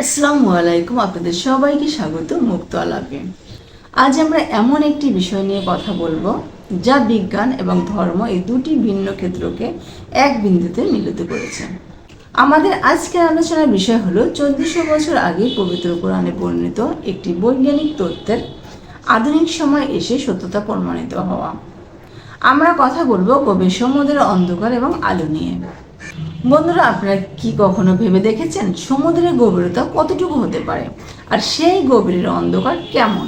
আসসালামু আলাইকুম আপনাদের সবাইকে স্বাগত মুক্ত আলাপে আজ আমরা এমন একটি বিষয় নিয়ে কথা বলব, যা বিজ্ঞান এবং ধর্ম এই দুটি ভিন্ন ক্ষেত্রকে এক বিন্দুতে মিলিত করেছে। আমাদের আজকের আলোচনার বিষয় হলো চোদ্দশো বছর আগে পবিত্র কোরআনে পরিণত একটি বৈজ্ঞানিক তত্ত্বের আধুনিক সময় এসে সত্যতা প্রমাণিত হওয়া। আমরা কথা বলব সমুদ্রের অন্ধকার এবং আলো নিয়ে। বন্ধুরা, আপনারা কি কখনো ভেবে দেখেছেন সমুদ্রের গভীরতা কতটুকু হতে পারে? আর সেই গভীরের অন্ধকার কেমন?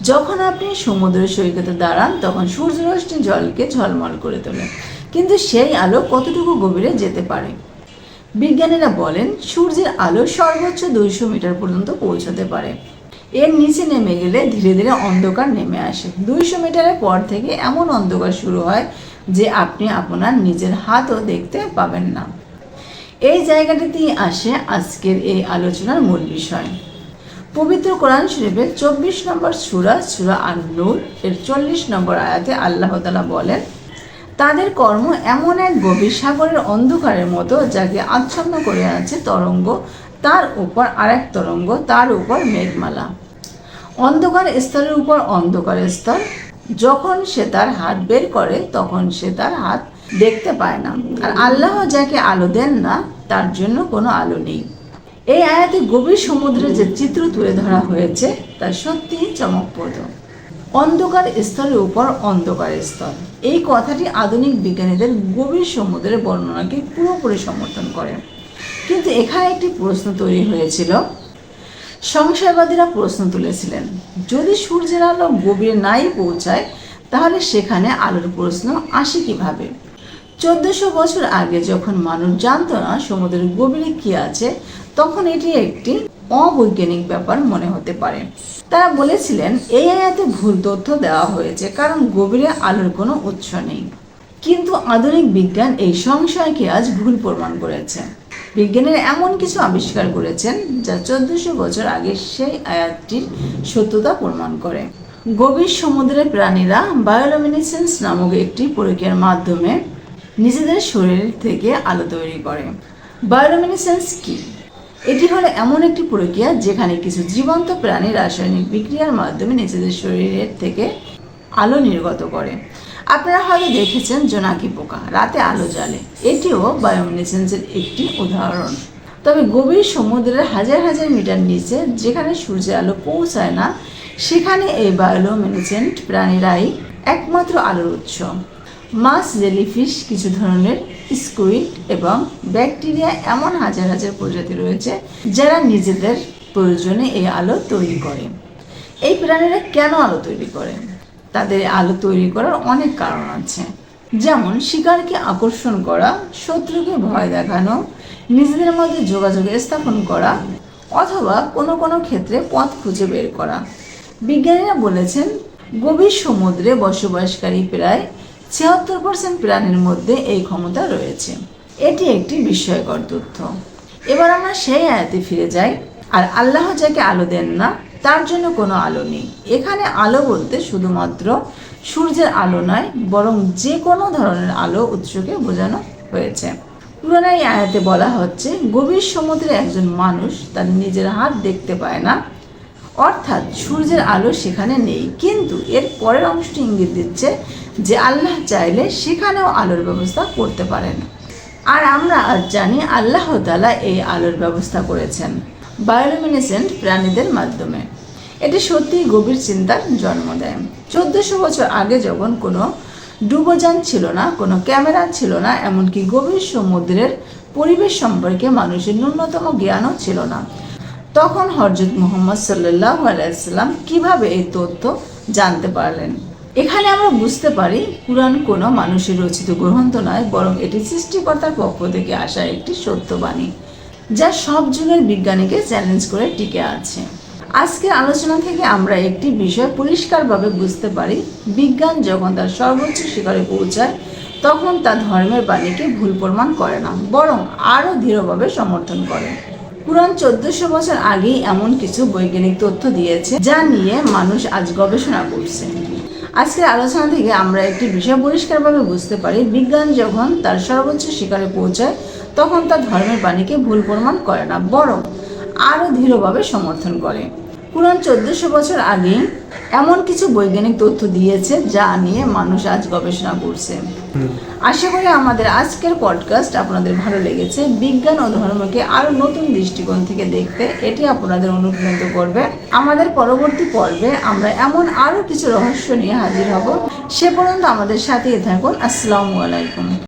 যখন আপনি সমুদ্রের সৈকতে দাঁড়ান, তখন সূর্যরশ্মি জলকে ঝলমল করে তোলে। কিন্তু সেই আলো কতটুকু গভীরে যেতে পারে? বিজ্ঞানীরা বলেন, সূর্যের আলো সর্বোচ্চ দুইশো মিটার পর্যন্ত পৌঁছতে পারে। এর নিচে নেমে গেলে ধীরে ধীরে অন্ধকার নেমে আসে। দুইশো মিটারের পর থেকে এমন অন্ধকার শুরু হয় যে আপনি আপনার নিজের হাতও দেখতে পাবেন না। এই জায়গাটিতেই আসে আজকের এই আলোচনার মূল বিষয়। পবিত্র কোরআন শরীফের চব্বিশ নম্বর সুরা সুরা আন নূর এর চল্লিশ নম্বর আয়াতে আল্লাহ তালা বলেন, তাদের কর্ম এমন এক গভীর সাগরের অন্ধকারের মতো যাকে আচ্ছন্ন করে আছে তরঙ্গ, তার উপর আরেক তরঙ্গ, তার উপর মেঘমালা। অন্ধকার স্তরের উপর অন্ধকার স্তর যখন সে তার হাত বের করে, তখন সে তার হাত দেখতে পায় না। আর আল্লাহ যাকে আলো দেন না, তার জন্য কোনো আলো নেই। এই আয়াতে গভীর সমুদ্রে যে চিত্র তুলে ধরা হয়েছে, তা সত্যিই চমকপ্রদ। অন্ধকার স্তরের উপর অন্ধকার স্তর এই কথাটি আধুনিক বিজ্ঞানীদের গভীর সমুদ্রের বর্ণনাকে পুরোপুরি সমর্থন করে। কিন্তু এখানে একটি প্রশ্ন তৈরি হয়েছিল। সংশয়বাদীরা প্রশ্ন তুলেছিলেন, যদি সূর্যের আলো গভীরে নাই পৌঁছায়, তাহলে সেখানে আলোর প্রশ্ন আসে কীভাবে? চোদ্দশো বছর আগে যখন মানুষ জানত না সমুদ্রের গভীরে কি আছে, তখন এটি একটি অবৈজ্ঞানিক ব্যাপার মনে হতে পারে। তারা বলেছিলেন এই আয়াতে ভুল তথ্য দেওয়া হয়েছে, কারণ গভীরে আলোর কোনো উৎস নেই। কিন্তু আধুনিক বিজ্ঞান এই সংশয়কে আজ ভুল প্রমাণ করেছে। বিজ্ঞানীরা এমন কিছু আবিষ্কার করেছেন যা চোদ্দশো বছর আগে সেই আয়াতটির সত্যতা প্রমাণ করে। গভীর সমুদ্রের প্রাণীরা বায়োলুমিনেসেন্স নামক একটি প্রক্রিয়ার মাধ্যমে নিজেদের শরীর থেকে আলো তৈরি করে। বায়োলুমিনেসেন্স কি? এটি হলো এমন একটি প্রক্রিয়া যেখানে কিছু জীবন্ত প্রাণী রাসায়নিক বিক্রিয়ার মাধ্যমে নিজেদের শরীরের থেকে আলো নির্গত করে। আপনারা হয়তো দেখেছেন জোনাকি পোকা, রাতে আলো জ্বালে। এটিও বায়োমিনেসেন্সের একটি উদাহরণ। তবে গভীর সমুদ্রের হাজার হাজার মিটার নিচে যেখানে সূর্যের আলো পৌঁছায় না, সেখানে এই বায়োলোমিনেসেন্ট প্রাণীরাই একমাত্র আলোর উৎস। মাছ, জেলিফিশ, কিছু ধরনের স্কুইড এবং ব্যাকটেরিয়া এমন হাজার হাজার প্রজাতি রয়েছে যারা নিজেদের প্রয়োজনে এই আলো তৈরি করে। এই প্রাণীরা কেন আলো তৈরি করে? তাদের আলো তৈরি করার অনেক কারণ আছে। যেমন, শিকারকে আকর্ষণ করা, শত্রুকে ভয় দেখানো, নিজেদের মধ্যে যোগাযোগ স্থাপন করা, অথবা কোনো কোনো ক্ষেত্রে পথ খুঁজে বের করা। বিজ্ঞানীরা বলেছেন, গভীর সমুদ্রে বসবাসকারী প্রায় ছিয়াত্তর পার্সেন্ট প্রাণীর মধ্যে এই ক্ষমতা রয়েছে। এটি একটি বিস্ময়কর তথ্য। এবার আমরা সেই আয়াতে ফিরে যাই, আর আল্লাহ যাকে আলো দেন না তার জন্য কোনো আলো নেই। এখানে আলো বলতে শুধুমাত্র সূর্যের আলো নয়, বরং যে কোনো ধরনের আলো উৎসকে বোঝানো হয়েছে। পুরানো এই আয়াতে বলা হচ্ছে, গভীর সমুদ্রে একজন মানুষ তার নিজের হাত দেখতে পায় না। অর্থাৎ সূর্যের আলো সেখানে নেই, কিন্তু এর পরের অংশটি ইঙ্গিত দিচ্ছে যে আল্লাহ চাইলে সেখানেও আলোর ব্যবস্থা করতে পারেন। আর আমরা আজ জানি আল্লাহ তালা এই আলোর ব্যবস্থা করেছেন। বায়োলুমিনেসেন্ট প্রাণীদের মাধ্যমে। এটি সত্যিই গভীর চিন্তার জন্ম দেয়। চোদ্দশো বছর আগে যখন কোনো ডুবোযান ছিল না, কোনো ক্যামেরা ছিল না, এমনকি গভীর সমুদ্রের পরিবেশ সম্পর্কে মানুষের ন্যূনতম জ্ঞানও ছিল না। তখন হরজত মোহাম্মদ সাল্লাহ আলাইসাল্লাম কীভাবে এই তথ্য জানতে পারলেন? এখানে আমরা বুঝতে পারি, কোরআন কোনো মানুষের রচিত গ্রন্থ নয়, বরং এটি সৃষ্টিকর্তার পক্ষ থেকে আসা একটি সত্যবাণী যা সব যুগের বিজ্ঞানীকে চ্যালেঞ্জ করে টিকে আছে। আজকের আলোচনা থেকে আমরা একটি বিষয় পরিষ্কারভাবে বুঝতে পারি, বিজ্ঞান যখন তার সর্বোচ্চ শিখরে পৌঁছায়, তখন তা ধর্মের বাণীকে ভুল প্রমাণ করে না, বরং আরও দৃঢ়ভাবে সমর্থন করে। পুরাণ চোদ্দশো বছর আগেই এমন কিছু বৈজ্ঞানিক তথ্য দিয়েছে, যা নিয়ে মানুষ আজ গবেষণা করছে। আজকের আলোচনা থেকে আমরা একটি বিষয় পরিষ্কারভাবে বুঝতে পারি, বিজ্ঞান যখন তার সর্বোচ্চ শিকারে পৌঁছায় তখন তা ধর্মের বাণীকে ভুল প্রমাণ করে না বরং আরও দৃঢ়ভাবে সমর্থন করে। কোরআন চোদ্দশো বছর আগে এমন কিছু বৈজ্ঞানিক তথ্য দিয়েছে যা নিয়ে মানুষ আজ গবেষণা করছে। আশা করি আমাদের আজকের পডকাস্ট আপনাদের ভালো লেগেছে। বিজ্ঞান ও ধর্মকে আরও নতুন দৃষ্টিকোণ থেকে দেখতে এটি আপনাদের অনুপ্রাণিত করবে। আমাদের পরবর্তী পর্বে আমরা এমন আরও কিছু রহস্য নিয়ে হাজির হব। সে পর্যন্ত আমাদের সাথেই থাকুন। আসসালামু আলাইকুম।